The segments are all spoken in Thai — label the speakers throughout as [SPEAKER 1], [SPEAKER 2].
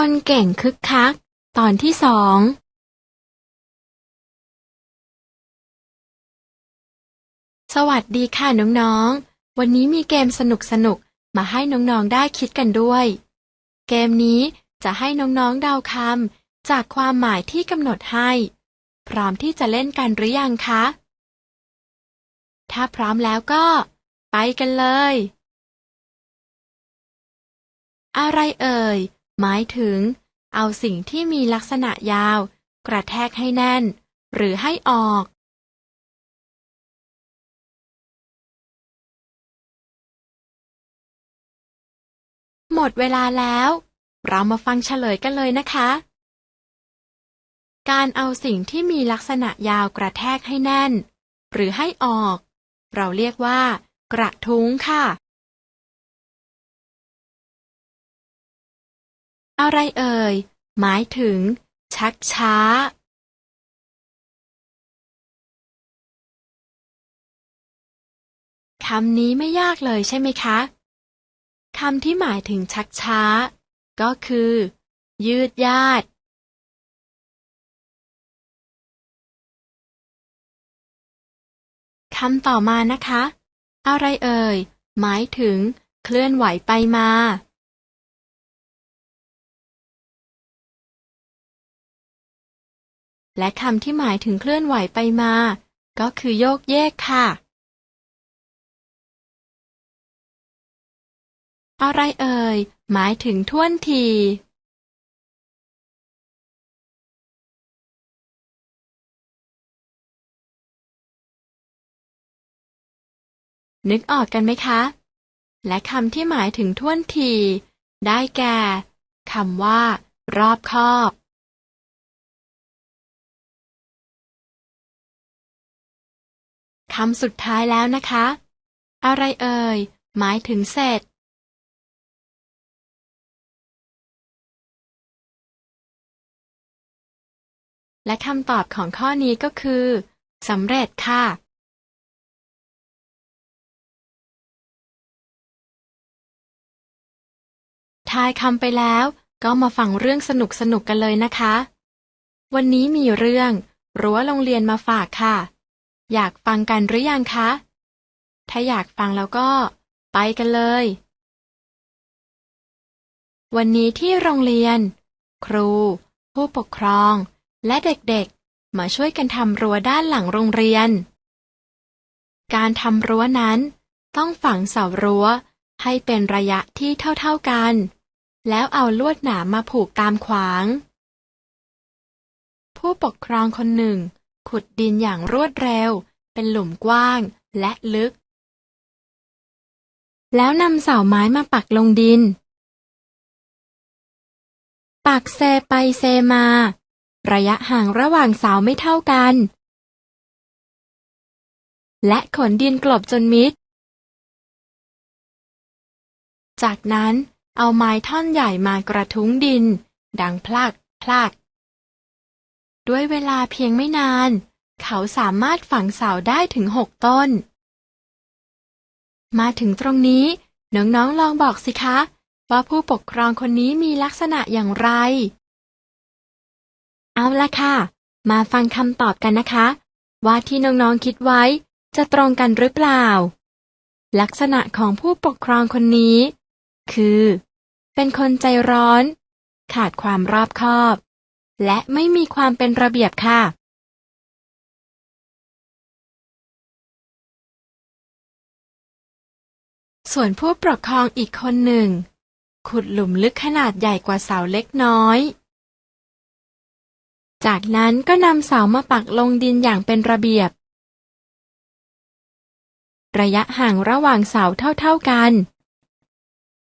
[SPEAKER 1] คนเก่งคึกคัก ตอนที่สองสวัสดีค่ะน้องๆ วันนี้มีเกมสนุกๆมาให้น้องๆได้คิดกันด้วย เกมนี้จะให้น้องๆเดาคำจากความหมายที่กำหนดให้ พร้อมที่จะเล่นกันหรือยังคะ ถ้าพร้อมแล้วก็ ไปกันเลย อะไรเอ่ย หมายถึง เอาสิ่งที่มีลักษณะยาว กระแทกให้แน่น หรือให้ออก หมดเวลาแล้ว เรามาฟังเฉลยกันเลยนะคะ การเอาสิ่งที่มีลักษณะยาวกระแทกให้แน่น หรือให้ออก เราเรียกว่า กระทุ้งค่ะ อะไรเอ่ย หมายถึง ชักช้าคำนี้ไม่ยากเลยใช่ไหมคะ คำที่หมายถึงชักช้า ก็คือ ยืดยาด คำต่อมานะคะ อะไรเอ่ย หมายถึง เคลื่อนไหวไปมา และคำที่หมายถึงเคลื่อนไหวไปมา ก็คือโยกเยกค่ะ อะไรเอ่ย หมายถึงท่วนที นึกออกกันไหมคะ และคำที่หมายถึงท่วนที ได้แก่คำว่า รอบคอบ คำสุดท้ายแล้วนะคะ อะไรเอ่ย หมายถึงเสร็จ และคำตอบของข้อนี้ก็คือสำเร็จค่ะ ทายคำไปแล้วก็มาฟังเรื่องสนุกสนุกกันเลยนะคะ วันนี้มีเรื่อง รั้วโรงเรียนมาฝากค่ะ อยากฟังกันหรือยังคะ ถ้าอยากฟังแล้วก็ไปกันเลย วันนี้ที่โรงเรียน ครู ผู้ปกครอง และเด็กๆ มาช่วยกันทำรั้วด้านหลังโรงเรียน การทำรั้วนั้น ต้องฝังเสารั้วให้เป็นระยะที่เท่าๆกัน แล้วเอาลวดหนามมาผูกตามขวาง ผู้ปกครองคนหนึ่ง ขุดดินอย่างรวดเร็ว เป็นหลุมกว้างและลึก แล้วนำเสาไม้มาปักลงดิน ปักเซไปเซมา ระยะห่างระหว่างเสาไม่เท่ากัน และขนดินกลบจนมิด จากนั้นเอาไม้ท่อนใหญ่มากระทุ้งดิน ดังพลักพลัก ด้วยเวลาเพียงไม่นาน เขาสามารถฝังเสาได้ถึงหกต้น มาถึงตรงนี้ น้องๆลองบอกสิคะ ว่าผู้ปกครองคนนี้มีลักษณะอย่างไร เอาละค่ะ มาฟังคำตอบกันนะคะ ว่าที่น้องๆคิดไว้จะตรงกันหรือเปล่า ลักษณะของผู้ปกครองคนนี้ คือ เป็นคนใจร้อน ขาดความรอบคอบ และไม่มีความเป็นระเบียบค่ะส่วนผู้ปกครองอีกคนหนึ่ง ขุดหลุมลึกขนาดใหญ่กว่าเสาเล็กน้อย จากนั้นก็นำเสามาปักลงดินอย่างเป็นระเบียบ ระยะห่างระหว่างเสาเท่าๆกัน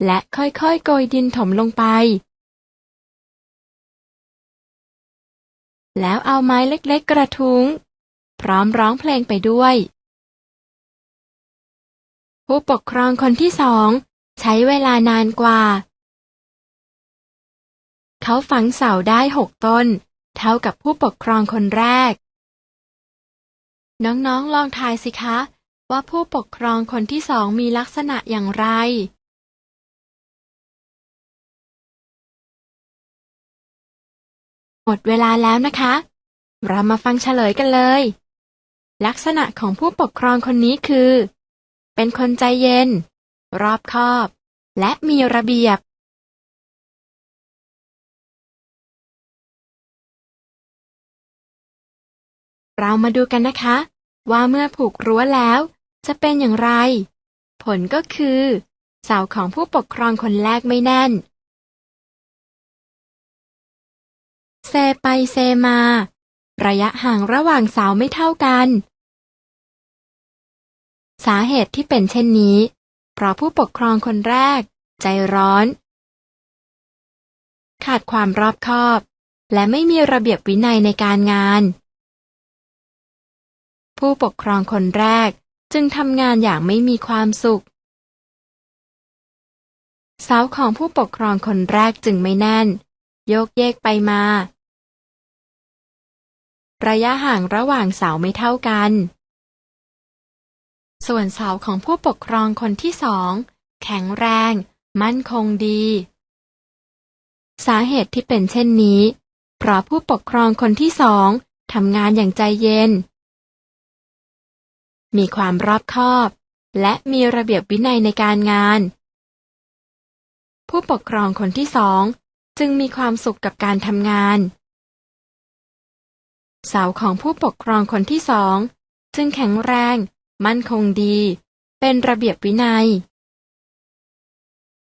[SPEAKER 1] และค่อยๆโกยดินถมลงไป แล้วเอาไม้เล็กๆกระทุ้ง พร้อมร้องเพลงไปด้วย ผู้ปกครองคนที่สองใช้เวลานานกว่า เขาฝังเสาได้หกต้น เท่ากับผู้ปกครองคนแรก น้องๆลองทายสิคะ ว่าผู้ปกครองคนที่สองมีลักษณะอย่างไร หมดเวลาแล้วนะคะ เรามาฟังเฉลยกันเลย ลักษณะของผู้ปกครองคนนี้คือ เป็นคนใจเย็น รอบคอบ และมีระเบียบ เรามาดูกันนะคะ ว่าเมื่อผูกรั้วแล้ว จะเป็นอย่างไร ผลก็คือ เสาของผู้ปกครองคนแรกไม่แน่น เซไปเซมา ระยะห่างระหว่างเสาไม่เท่ากัน สาเหตุที่เป็นเช่นนี้ เพราะผู้ปกครองคนแรก ใจร้อน ขาดความรอบคอบ และไม่มีระเบียบวินัยในการงาน ผู้ปกครองคนแรกจึงทำงานอย่างไม่มีความสุข เสาของผู้ปกครองคนแรกจึงไม่แน่น โยกเยกไปมา ระยะห่างระหว่างเสาไม่เท่ากัน ส่วนเสาของผู้ปกครองคนที่สองแข็งแรง มั่นคงดี สาเหตุที่เป็นเช่นนี้ เพราะผู้ปกครองคนที่สองทำงานอย่างใจเย็น มีความรอบคอบ และมีระเบียบวินัยในการงาน ผู้ปกครองคนที่สองจึงมีความสุขกับการทำงาน สาของผู้ปกครองคนที่สอง จึงแข็งแรง มั่นคงดี เป็นระเบียบวินัย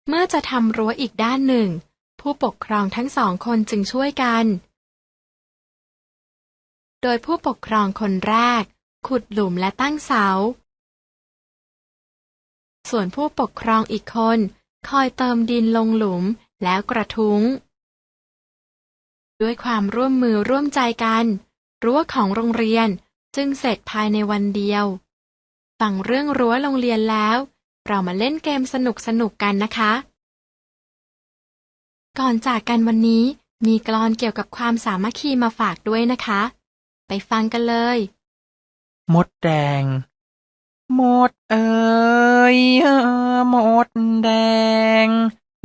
[SPEAKER 1] เมื่อจะทำรั้วอีกด้านหนึ่ง ผู้ปกครองทั้งสองคนจึงช่วยกัน โดยผู้ปกครองคนแรก ขุดหลุมและตั้งเสา ส่วนผู้ปกครองอีกคน คอยเติมดินลงหลุมแล้วกระทุ้งด้วยความร่วมมือร่วมใจกัน รั้วของโรงเรียนจึงเสร็จภายในวันเดียว ฟังเรื่องรั้วโรงเรียนแล้ว เรามาเล่นเกมสนุกสนุกกันนะคะ ก่อนจากกันวันนี้มีกลอนเกี่ยวกับความสามัคคีมาฝากด้วยนะคะ ไปฟังกันเลย
[SPEAKER 2] มดแดง มดเอ้ยเออมดแดง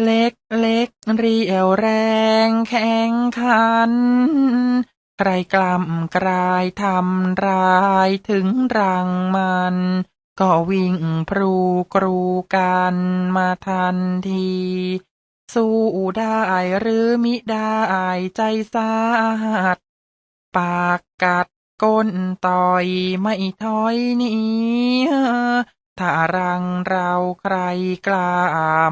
[SPEAKER 2] เล็กเล็กเรียวแรงแข็งขัน ใครกล้ำกลายทำร้ายถึงรังมัน ก็วิ่งพรูกรูกันมาทันที สู้ได้หรือมิได้ใจสาหัส ปากกัดก้นต่อยไม่ถอยหนีถ้ารังเราใครกล้า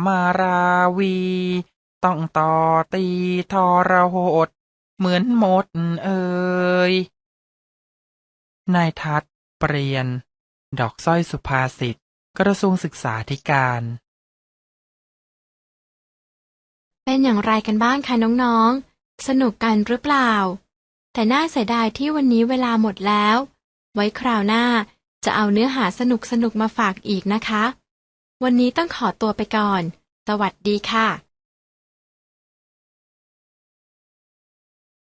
[SPEAKER 2] มาราวี ต้องต่อตีทรหด เหมือนหมดเอ่ยนายทัศเปลี่ยน ดอกสร้อยสุภาษิตกระทรวงศึกษาธิการ
[SPEAKER 1] เป็นอย่างไรกันบ้างคะน้องๆ สนุกกันหรือเปล่า แต่น่าเสียดายที่วันนี้เวลาหมดแล้ว ไว้คราวหน้าจะเอาเนื้อหาสนุกๆมาฝากอีกนะคะ วันนี้ต้องขอตัวไปก่อน สวัสดีค่ะ